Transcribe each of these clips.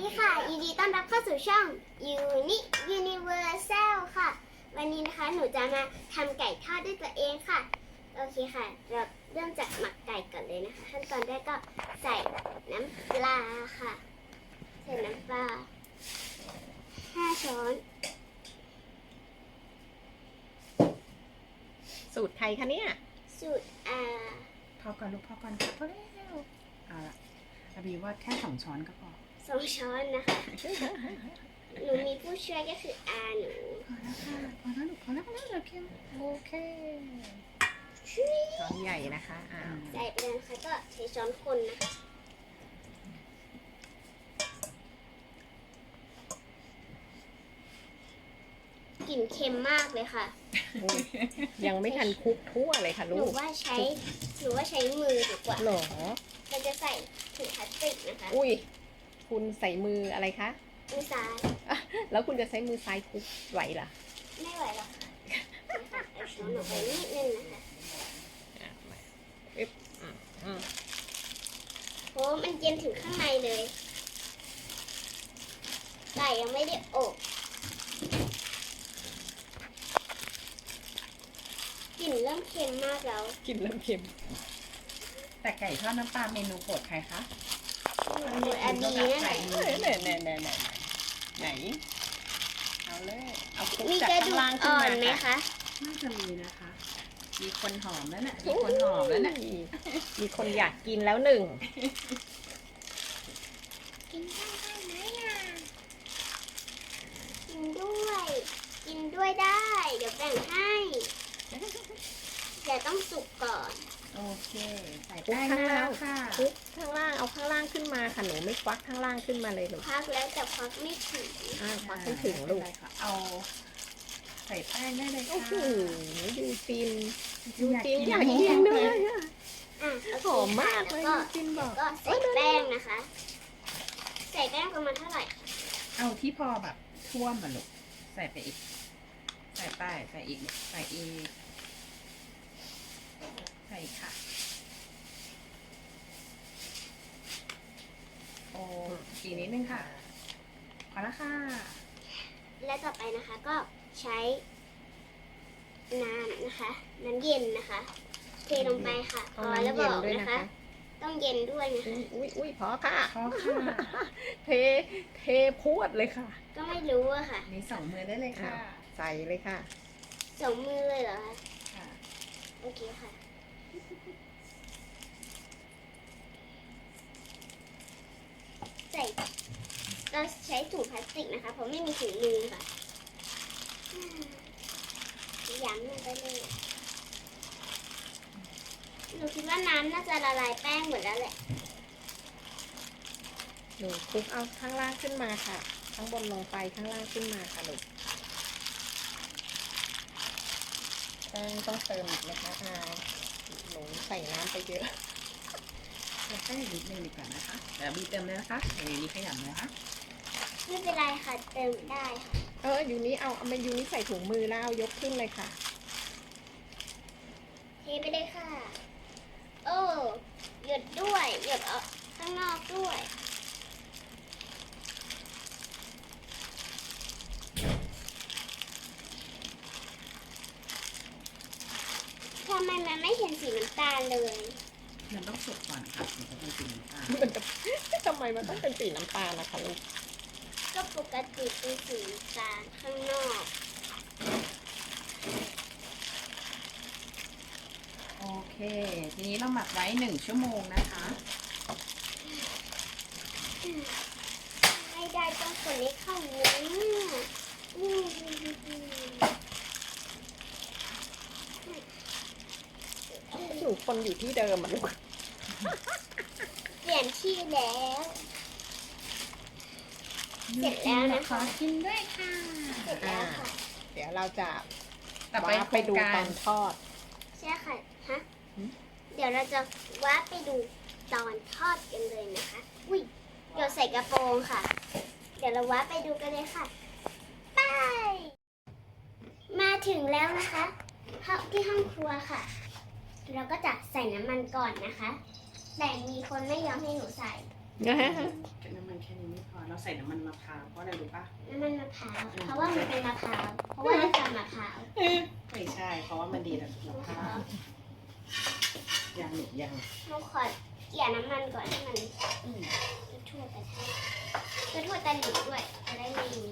ดีค่ะยินดีต้อนรับเข้าสู่ช่อง Uni Universal ค่ะ วันนี้นะคะหนูจะมาทำไก่ทอดด้วยตัวเองค่ะ โอเคค่ะ เราเริ่มจากหมักไก่ก่อนเลยนะคะ ขั้นตอนแรกก็ใส่น้ำปลาค่ะ ใส่น้ำปลาห้าช้อน สูตรใครคะเนี่ย สูตรอาพอก่อนลูกพอก่อนค่ะพอแล้วเอาละอาบีว่าแค่สองช้อนก็พอ สองช้อนนะคะ หนูมีผู้ช่วยก็คืออาหนูพอแล้วค่ะพอแล้วลูกพอแล้วพอแล้วเหลือเพียงโอเคช้อนใหญ่นะคะอ้าวใส่ไปเลยนะคะก็ใช้ช้อนคนนะคะ กลิ่นเค็มมากเลยค่ะอุ๊ยยังไม่ทันคลุกทั่วเลยค่ะหนูลูกว่าใช้ หนูว่าใช้มือดีกว่า หรอเราจะใส่ถุงพลาสติกนะคะ อุ้ย คุณใส่มืออะไรคะ มือซ้าย แล้วคุณจะใช้มือซ้ายคลุกไหวเหรอ ไม่ไหวหรอกค่ะนี่ค่ะเอาช้อนออกไปนิดนึงนะคะอะมาอึ๊บอืมอืมเพราะว่ามันเย็นถึงข้างในเลย ไก่ยังไม่ได้อบกลิ่นเริ่มเค็มมากแล้วกินเริ่มเค็ม แต่ไก่ทอดน้ำปลาเมนูโปรดใครคะหนูอาบีนั่นแหละเอ้ย ไหนไหนไหนไหนไหนเอาเลยเอาคลุกมีจากกระข้าดูงกล่างขึ้นอ่อมานไหมค่ะคะน่าจะมีนะคะ มีคนหอมแล้วน่ะมีคนหอมแล้วน่ะมีคนอยากกินแล้วหนึ่งกินได้ไหมอะกินด้วย กินด้วยได้ เดี๋ยวแบ่งให้แต่ต้องสุกก่อน โอเคใส่แป้งได้แล้วค่ะคลุกข้างล่างเอาข้างล่างขึ้นมาค่ะหนูไม่ควักข้างล่างขึ้นมาเลยหนูพักแล้วแต่พักไม่ถึงอ่าควักให้ถึงลูกได้ค่ะ เอาใส่แป้งได้เลยโอ้ค่ะโหยูจินยูอยากจินกินอยากกินด้วยอะอะโอเคหอมมากเลแล้ยวก็ยูจินบอกก็ใส่แป้งนะคะ ใส่แป้งประมาณเท่าไหร่คะเอาที่พอแบบท่วมมาลูกใส่ไปอีก ใส่ไปใส่อีกลูกใส่อีก ใส่ค่ะ โอ้อีกนิดนึงค่ะพอแล้วค่ะ และต่อไปนะคะก็ใช้น้ำนะคะ น้ำเย็นนะคะ เทลงไปค่ะพต้องอแล้วน้ำบเย็นอกด้วยนะนะคะคะ ต้องเย็นด้วยนะคะอุ้ยอุ้ยพอค่ะพอค่ะ เทเทพรวดเลยค่ะ ก็ไม่รู้อะค่ะมีสองมือได้เลยค่ะอ่าใส่เลยค่ะสองมือเลยเหรอคะค่ะโอเคค่ะ ส่เราใช้ถุงพลาสติกนะคะเพราะไม่มีถุงมือค่ะย้ำลงไปเลยหนูคิดว่าน้ำน่าจะละลายแป้งหมดแล้วแหละหนูคลุกเอาข้างล่างขึ้นมาค่ะ ข้างบนลงไปข้างล่างขึ้นมาค่ะลูกแป้งต้องเติมอีกนะคะอาหนูใส่น้ำไปเยอะ แล้วก็อีกนิดนึงดีกว่านะคะเดี๋ยวบีเติมเลยนะคะเดี๋ยวบีขยำเลยนะคะไม่เป็นไรค่ะเติมได้ค่ะเอออยู่นี้เอาเอามาอยู่นี้ใส่ถุงมือแล้วเอายกขึ้นเลยค่ะ เทไปเลยค่ะ โอ้หยดด้วยหยดออกข้างนอกด้วยทำไมมันไม่เห็นสีน้ำตาลเลย มันต้องสุกก่อนค่ะถึงจะเป็นสีน้ำตาลมันจะทำไมมันต้องเป็นสีน้ำตาลนะคะลูกก็ปกติเป็นสีน้ำตาลข้างนอก โอเค ทีนี้เราหมักไว้หนึ่งชั่วโมงนะคะ ไม่ได้ต้องคนให้เข้าเนื้ออืม ห นูคนอยู่ที่เดิมอะลูก เปลี่ยนที่แล้ว เสร็จแล้วนะคะ กินด้วยค่ะ เสร็จแล้วค่ะ เดี๋ยวเราจะต่อไปว้าไปดูโครงตกาอรนทอด ใช่ค่ะ ฮะหืมเดี๋ยวเราจะว่าไปดูตอนทอดกันเลยนะคะ อุ้ยเดี๋ยวใส่กระโปรงค่ะ เดี๋ยวเราว่าไปดูกันเลยค่ะ ไป มาถึงแล้วนะคะห้องที่ห้องครัวค่ะ เราก็จะใส่น้ำมันก่อนนะคะ แต่มีคนไม่ยอมให้หนูใส่น้ำมันแค่นี้ไม่พอ เราใส่น้ำมันมะพร้าวเพราะอะไรรู้ปะน้ำมันมะพร้าว เพราะว่ามันเป็นมะพร้าว เพราะว่าเราทำมะพร้าวไม่ใช่ เพราะว่ามันดีต่อสุขภาพยังหนุยังเราขอเกลี่ยน้ำมันก่อนให้มันอืมทั่วประเทศทั่วตะหลิวด้วยจะได้ไม่มี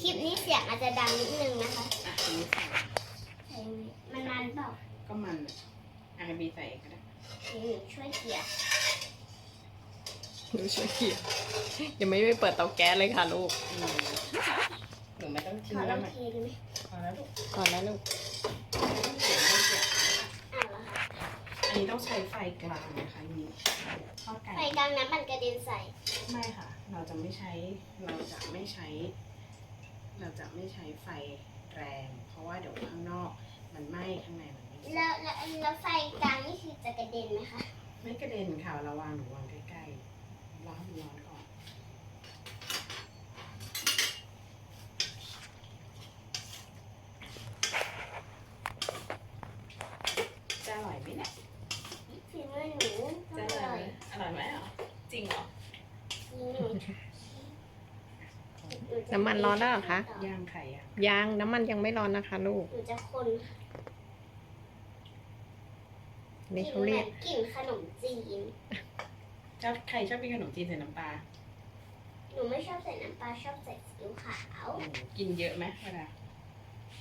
คลิปนี้เสียงอาจจะดังนิดนึงนะคะ อะอันนี้ใส่ใช่ไหมมันมันเปล่าก็มันอะอาบีใส่ก็ได้เดี๋ยวหนูช่วยเกลี่ยหนูช่วยเขี่ยยังไม่ไปเปิดเตาแก๊สเลยค่ะลูก อืมหนูไม่ต้องขทิ้งอลแล้อวงมันเทดูไหมพอแล้วลูกก่อนแล้วลูก เสียงไม่เสียอ้าวเหรอคะอันนี้ต้องใช้ไฟกลางนะคะนี่ทอดไก่ไฟกลางน้ำมันกระเด็นใส่ไม่ค่ะ เราจะไม่ใช้ เราจะไม่ใช้ เราจะไม่ใช้ไฟ แรง เพราะว่าเดี๋ยวข้างนอกมันไหม้ข้างในมันไม่แล้วแล้วแล้วไฟกลางนี่คือจะกระเด็นไหมคะ ไม่กระเด็นค่ะเราวางหนูวางใกล้ๆรอให้มันร้อนก่อน จะอร่อยไหมเนี่ย ฝีมือหนูต้ จะ อง อ อ ร่อ ร่ ย อย ไหมอร่อยไหมเหรอจริงเหรอ จริงหนูหจะ น้ำมันร้อนแล้วเหรอคะ ย่างไข่อะยังน้ำมันยังไม่ร้อนนะคะ ลูก หนูจะคนนี่กลิ่นเขาเหเรีมืยอกนกลิ่นขนมจีน ชอบใครชอบกินขนมจีนใส่น้ำปลาหนูไม่ชอบใส่น้ำปลาชอบใส่ซีอิ๊วขาวโอ้โหกินเยอะไหมเวลา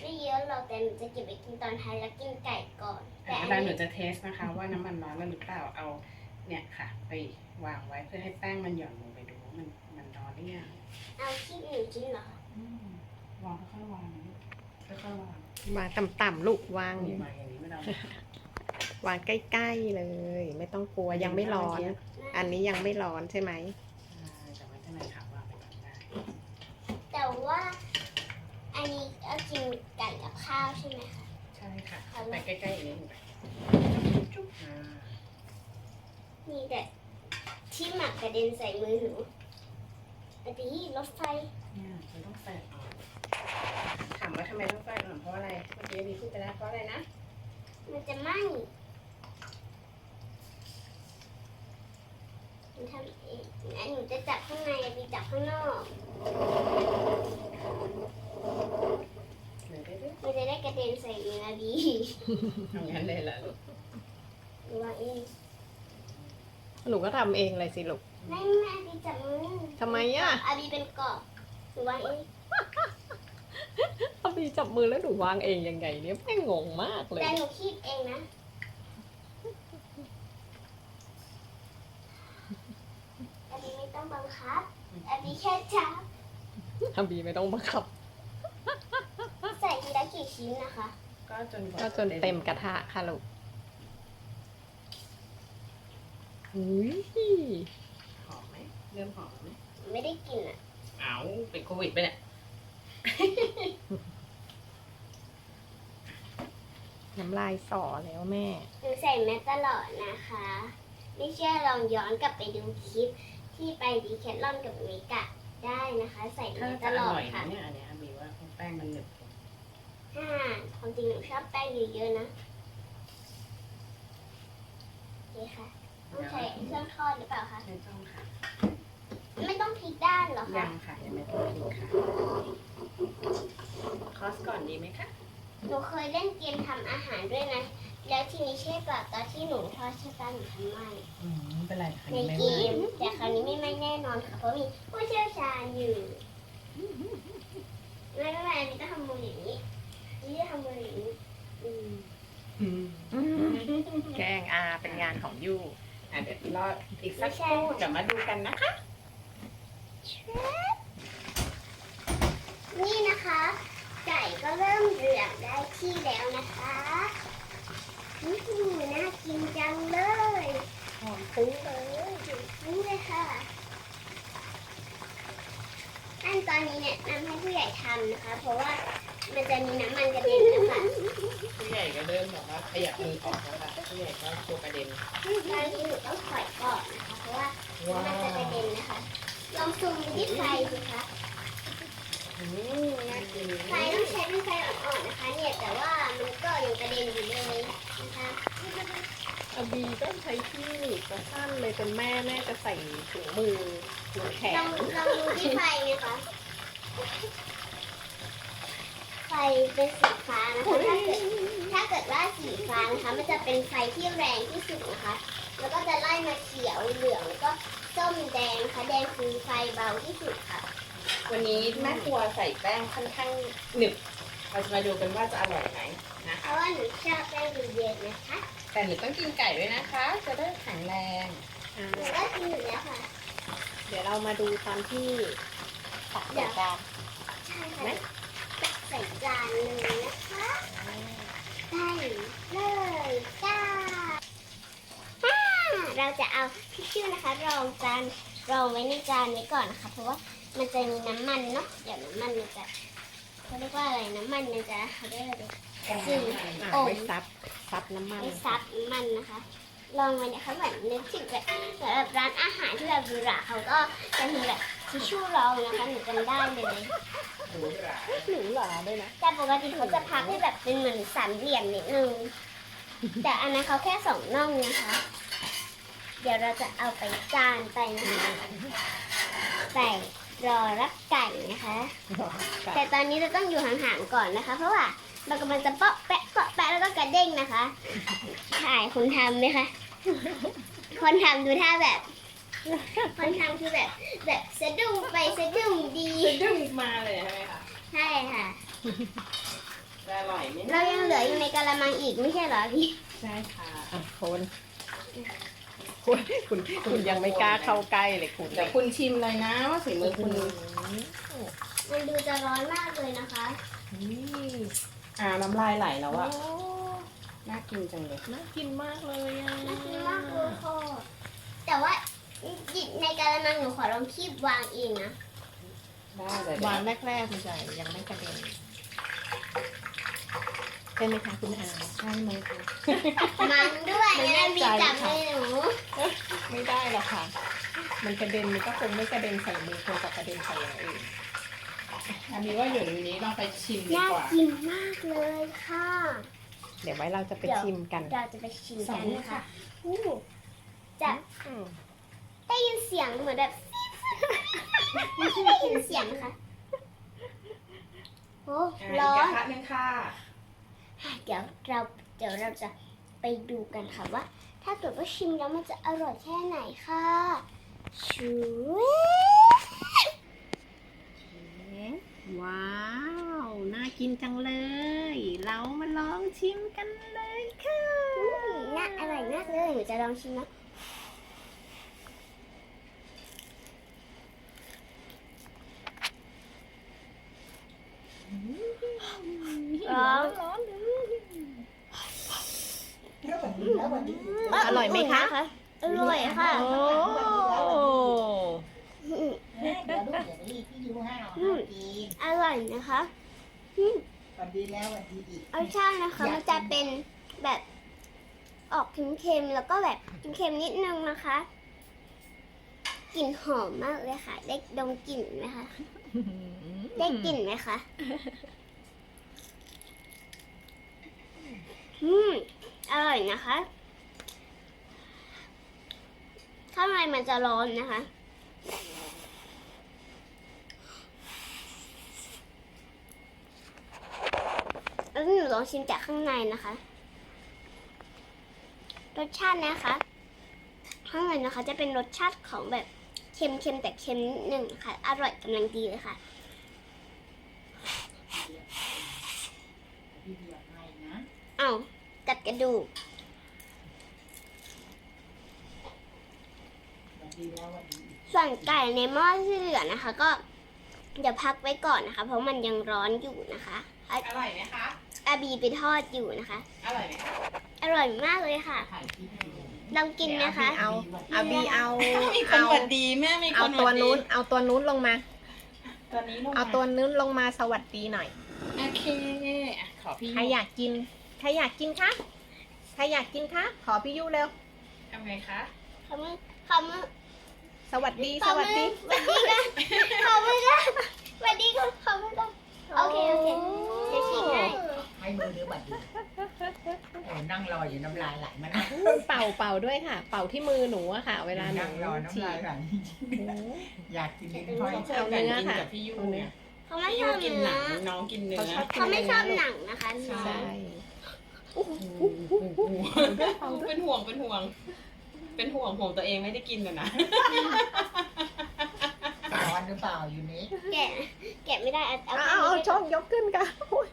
ไม่เยอะหรอกแต่หนูจะเก็บไปกินตอนท้ายแล้วกินไก่ก่อน แต่เวอันลาหนูนี้จะเทสนะคะ ว่าน้ำมันร้อนแล้วหรือเปล่าเอา เนี่ยค่ะ ไปวางไว้เพื่อให้แป้งมันหย่อนลงไปดูว่ามัน มันร้อนหรือยังเอาที่หนูกินเหรอคะอืมวางค่อยๆวางค่อยๆวางวางต่ำๆลูกวางนี่วางอย่างนี้ไม่ต้องวางใกล้ๆเลย ไม่ต้องกลัวยังไม่ร้อน อันนี้ยังไม่ร้อนใช่ไหมแต่ว่าจะไหนค่ะวางไปก่อนได้แต่ว่าอันนี้เอากินไก่กับข้าวใช่ไหมคะใช่ค่ะแต่ใกล้ๆอย่างนี้ไปจุ๊บอ่ามีแต่ที่หมักกระเด็นใส่มือหนู อันนี้รถไฟเนี่ยมันต้องแฟดอ่อนถามว่าทำไมต้องแฟดอ่อนเพราะอะไรเมื่อกี้มีพูดไปแล้วเพราะอะไรนะมันจะไหม้หนูทำเองอันหนูจะจับข้างในอันนี้จับข้างนอกเดี๋ยวได้ด้วยมันจะได้กระเด็นใส่มือดีทำงั้นเลยเหรอลูกหนูวางเองหนูก็ทำเองเลยสิลูก ไม่แม่ดีจับมือทำไมอะอาบีเป็นกรอบหนูวางเองพอดีจับมือแล้วหนูวางเองยังไงเนี่ยแม่งงมากเลย แต่หนูคีบเองนะอาบีไม่ต้องบังคับอาบีแค่จับทำบีไม่ต้องบังคับ ใส่ทีละกี่ชิ้นนะคะ ก็จนกว่าก็จนเต็มกระทะค่ะลูกอุ้ยหอมไหม เริ่มหอมไหมไม่ได้กินอะ เอาเป็นโควิดไปเนี่ย น้ำลายสอแล้วแม่ หนูใส่แมสตลอดนะคะ ไม่เชื่อลองย้อนกลับไปดูคลิปที่ไปดีแคทลอนกับเมกะได้นะคะ ใส่แมถ้าสตจะอลอดร่อยนะค่ะเนี่ยอันเนี้ยบีว่าแป้งมันหนึบห้าความจริงหนูชอบแป้งเยอะๆนะโอเคค่ะ ต้องใช้เครื่องทอดหรือเปล่าคะ ไม่ต้องค่ะ ไม่ต้องพลิกด้านเหรอยัคะงค่ะยังไม่ต้องทิ้งค่ะคอสก่อนดีไหมคะหนูเคยเล่นเกมทำอาหารด้วยนะ แล้วทีนี้ใช่ป่ะตอนที่หนูทอดใช่ป่ะหนูทำไหมอืมไม่เป็นไรค่ะในไม่เกไหม้มแต่คราวนี้ไม่ไหม่แน่นอนค่ะเพราะมีผู้เชี่ยวชาญอยู่ไม่ไม่ไม่อันนี้ต้องทำมืออย่างนี้อันนี่จะทำมืออย่างนี้อืมอืมแกล้งอาเป็นงานของยูอะเดี๋ยวรออีกสักครู่เดี๋ยวมาดูกันนะคะ นี่นะคะ ไก่ก็เริ่มเหลืองได้ที่แล้วนะคะนี่น่ากินจังเลยหอมฟุ้งเลยนี่เลยค่ะขั้นตอนนี้เนี่ยนำให้ผู้ใหญ่ทำนะคะ เพราะว่ามันจะมีน้ำมันกระเด็นนะคะผู้ใหญ่ก็เริ่มแบบว่าขยับมือออกแล้วค่ะผู้ใหญ่ก็กลัวกระเด็นตอนนี้หนูต้องถอยก่อนนะคะ เพราะว่าว้ามันจะกระวเด็นนะคะ ลองซูมที่ไฟสิคะอืมน่ากินไฟต้องใช้เป็นไฟอ่อนๆนะคะ เนี่ยแต่ว่ามันก็ยังกระเด็นอยู่เลยนะคะอาบีก็ใช้ที่หนีบจะสั้นเลยเป็นแม่แม่จะใส่ถุงมือถุงแขลอนงลองดูที่ไฟนะคะไฟเป็นสีฟ้านะคะ ถ้าเกิดถ้าเกิดว่าสีฟ้านะคะ มันจะเป็นไฟที่แรงที่สุดนะคะ แล้วก็จะไล่มาเขียวเหลืองแล้วก็ ส้มแดงนะคะแดงคือไฟเบาที่สุดค่ะ วันนี้แม่ครัวใส่แป้งค่อนข้างหนึบ เราจะมาดูกันว่าจะอร่อยไหมนะเพคะราะว่าหนูชอบแป้งเย็นๆนะคะแต่หนูต้องกินไก่ด้วยนะคะ จะได้แข็งแรงอ่าหนูก็กินอยู่แล้วค่ะ เดี๋ยวเรามาดูตอนที่ตักใส่จานใช่ค่ะจะใส่จานเลยนะคะ ได้เลยจ้าอ่า เราจะเอาทิชชู่นะคะ รองจานรองไว้ในจานนี้ก่อนนะคะ เพราะว่ามันจะมีน้ำมันเนาะเดี๋ยวน้ำมันมันจะเขาเรียกว่าอะไรน้ำมันมันจะเขาเรียกอะไรจริงอ่าโอ้ไว้ซับซับน้ำมัน ไม่ซับน้ำมันนะคะ ลองไว้นะคะเหมือนนึกถึงแบบเหมือนแบบร้านอาหารที่แบบหรูหราเขาก็จะมีแบบทิชชู่รองนะคะหนูจำได้เลยหรูหราหนูหลาด้วยนะแต่ปกติเขาจะพักให้แบบเป็นเหมือนสามเหลี่ยมนิดนึงแต่อันนั้นเขาแค่สองน่องนะคะ เดี๋ยวเราจะเอาไปจานไปนะคะใส่รอรับไก่นะคะ แต่ตอนนี้เราต้องอยู่ห่างๆก่อนนะคะ เพราะว่าเรากำลังจะเปาะแปะเปาะแปะแล้วก็กระเด้งนะคะถ่ายคุณทำไหมคะคนทำดูท่าแบบคนทำคือแบบ แบบสะดุ้งไปสะดุ้งดีจะดึงมาเลยใช่ไหมคะใช่ค่ะจะอร่อยไหมเรายังเหลืออยู่ในกะละมังอีกไม่ใช่เหรอพี่ใช่ค่ะอะคน คุณคุณคุณยังไม่กล้าเข้าใกล้เลยคุณเดี๋ยวคุณชิมเลยนะว่าฝีมือคุณมันดูจะร้อนมากเลยนะคะนี่อ่าน้ำลายไหลแล้วโอ้อะน่ากินจังเลยน่ากินมากเลยอะน่ากินมากเลยค่ะแต่ว่าในกะละมังหนูขอลองคีบวางเองนะได้เลยวางแรกๆมันจะยังไม่กระเด็น ใช่ไหมคะคุณอาใช่ไหมคะ มันด้วยไม่แน่นะมีใจจับค่ะมือหนูไม่ได้หรอกค่ะ มันกระเด็นมันก็คงไม่กระเด็นใส่มือคงจะกระเด็นใส่อย่างอื่นอันนี้ว่าอยู่ในนี้ลองไปชิมดีน่ากว่า กินมากเลยค่ะเดี๋ยวไว้เราจะไปเดี๋ยวชิมกัน เราจะไปชิมสอกังนเลยนะค่ะคะอู้จะอืมได้ยินเสียงเหมือนแบบได้ยินเสียงนะคะโอ้อ่าร้ออีกนกระทะหนึงค่ะ เดี๋ยวเราเดี๋ยวเราจะไปดูกันค่ะว่า ถ้าเกิดว่าชิมแล้วมันจะอร่อยแค่ไหนค่ะชูวิทว้าว น่ากินจังเลย เรามาลองชิมกันเลยค่ะน่าอร่อยมากเลยหนูจะลองชิมนะ ร้อนร้อนอร่อย ไหมคะ อร่อยค่ะ โอ้เดี๋ยวลูกเดี๋ยวรีบพี่ยูให้เอาอืมให้กินอร่อยนะคะสวัสดีแล้วสวัสดีอีก รสชาตินะคะ มันจะเป็นแบบออกเค็มๆ แล้วก็แบบเค็มๆนิดนึงนะคะ กลิ่นหอมมากเลยค่ะ ได้ดมกลิ่นไหมคะ ได้กลิ่นไหมคะ อืม อร่อยนะคะ ข้างในมันจะร้อนนะคะ แล้วหนูลองชิมจากข้างในนะคะ รสชาตินะคะ ข้างในนะคะ จะเป็นรสชาติของแบบเค็มๆแต่เค็มนิดนึงค่ะ อร่อยกำลังดีเลยค่ะพี่เดียวให้นะเอ้ากัดกระดูก สวัสดีแล้วสวัสดีอีกส่วนไก่ในหม้อที่เหลือนะคะ ก็เดี๋ยวพักไว้ก่อนนะคะ เพราะมันยังร้อนอยู่นะคะอาอร่อยไหมคะอาบีไปทอดอยู่นะคะ อร่อยไหมคะอร่อยมากเลยค่ะถ่ายคลิปอยู่ลองกินนะคะ เอาเอาบีเอามีคนเอาหวัดดีแม่มีคเอานหตัววัดดีนู้น เอาตัวนู้นลงมา ตัวนี้ลงเอาตัวนู้นลงมาสวัสดีหน่อย โอเคอะขอพี่ใครอยากกินใครอยากกินคะใครอยากกินคะขอพี่ยุเร็วทำไงคะขอบคุณขอบคุณส วัสดีขสอบคุวัณสดี สวัสดีค่ะขอบคุณค่ะสวัสดีค่ะขอบคุณค่ะโอเค โอเคเดี๋ยวชิมให้ให้มือหรือสวัสดีโอ้นั่งรออยู่น้ำลายไหลมานะเป่าเป่าด้วยค่ะ เป่าที่มือหนูอะค่ะ เวลาหนูนั่งรอฉีน้ำลายดไหลโอ้อยากกินลิ้นห้อยชอบกันกินกับพี่ยูไงเขาไม่พี่ชยูอบกินเนื้หนัองน้องกินเนื้อเขาชอบกินเขาไม่ชอบนื้หนังนะคะใช่ใช่เป็นห่วงเป็นห่วง เป็นห่วงห่วงตัวเองไม่ได้กินนะนะ ร้อนหรือเปล่าอยู่นี้แกะแกะไม่ได้เอาเอาเอาเอาเอาช่องยกขึ้นค่ะโอ้ย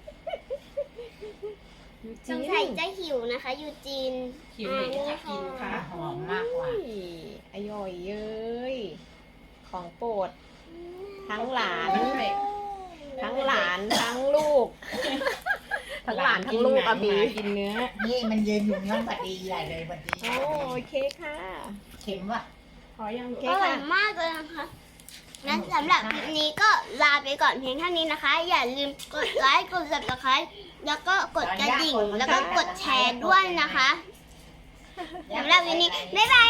ยูสจีงนสัยจะหิวนะคะ ยูจีนหิวหรืออยากกินค่ะ หอมมากกว่าอุ้ยอร่อยเย้ย ของโปรด ทั้งหลาน ทั้งหลานทั้งลูก ทั้งหลานทั้งลูกอะบีกินเนื้อ นี่มันยืนอยู่งั้นบัดดีใหญ่เลยบัดดีโอ้โอเคค่ะ เข็มว่ะขอยังโอเคอร่อค่ะยมากเลยนะคะ งั้นสำหรับคลิปนี้ก็ลาไปก่อนเพียงเท่านี้นะคะ อย่าลืมกดไลค์กด subscribe แล้วก็กดกระดิ่ง แล้วก็กดแชร์ด้วยนะคะสำหรับวันนี้ บ๊ายบา